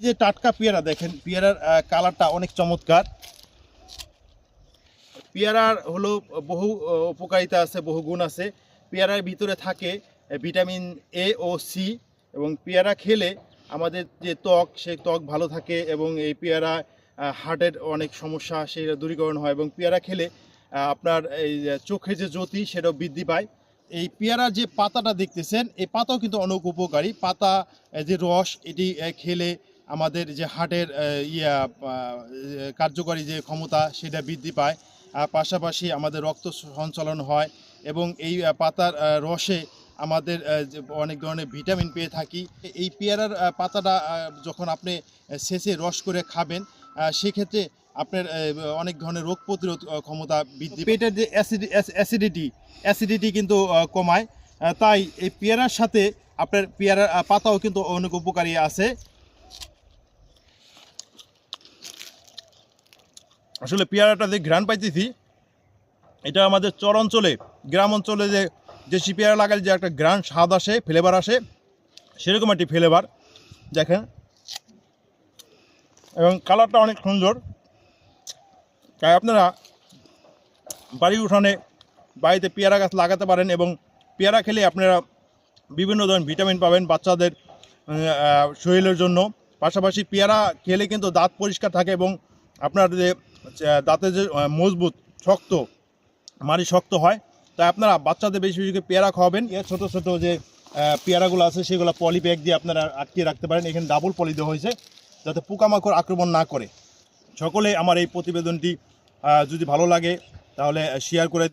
যে টাটকা পেয়ারা দেখেন, পেয়ারার কালারটা অনেক চমৎকার। পেয়ারার হলো বহু উপকারিতা আছে, বহু গুণ আছে। পেয়ারার ভিতরে থাকে ভিটামিন এ ও সি এবং পেয়ারা খেলে আমাদের যে ত্বক, সেই ত্বক ভালো থাকে এবং এই পেয়ারা হার্টের অনেক সমস্যা, সেটা দূরীকরণ হয় এবং পেয়ারা খেলে আপনার এই চোখের যে জ্যোতি, সেটাও বৃদ্ধি পায়। এই পেয়ারার যে পাতাটা দেখতেছেন, এই পাতাও কিন্তু অনেক উপকারী। পাতা যে রস, এটি খেলে আমাদের যে হার্টের আহ, ইয়া কার্যকরী যে ক্ষমতা সেটা বৃদ্ধি পায়। পাশাপাশি আমাদের রক্ত সঞ্চালন হয় এবং এই পাতার রসে আমাদের অনেক ধরনের ভিটামিন পেয়ে থাকি। এই পেয়ারার পাতাটা যখন আপনি শেষে রস করে খাবেন সেক্ষেত্রে আপনার অনেক ধরনের রোগ প্রতিরোধ ক্ষমতা বৃদ্ধি পেটের যে অ্যাসিড অ্যাসিডিটি অ্যাসিডিটি কিন্তু কমায়। তাই এই পেয়ারার সাথে আপনার পেয়ারার পাতাও কিন্তু অনেক উপকারী আছে। আসলে পেয়ারাটা যে ঘ্রাণ পাইতেছি, এটা আমাদের চর অঞ্চলে, গ্রাম অঞ্চলে যে দেশি পেয়ারা লাগালে যে একটা ঘ্রাণ, স্বাদ আসে ফ্লেভার আসে, সেরকম একটি ফ্লেভার দেখেন। এবং কালারটা অনেক সুন্দর। তাই আপনারা বাড়ির উঠানে বাড়িতে পেয়ারা গাছ লাগাতে পারেন এবং পেয়ারা খেলে আপনারা বিভিন্ন ধরনের ভিটামিন পাবেন বাচ্চাদের শরীরের জন্য। পাশাপাশি পেয়ারা খেলে কিন্তু দাঁত পরিষ্কার থাকে এবং আপনার যে দাঁতের যে মজবুত, শক্ত মারি শক্ত হয়, তাই আপনারা বাচ্চাদের বেশি বেশি পেয়ারা খাওয়াবেন। এর ছোটো ছোটো যে পেয়ারাগুলো আছে, সেগুলো পলি ব্যাগ দিয়ে আপনারা আটকিয়ে রাখতে পারেন। এখানে ডাবল পলি দেওয়া হয়েছে, যাতে পোকামাকড় আক্রমণ না করে। সকলে আমার এই প্রতিবেদনটি যদি ভালো লাগে, তাহলে শেয়ার করে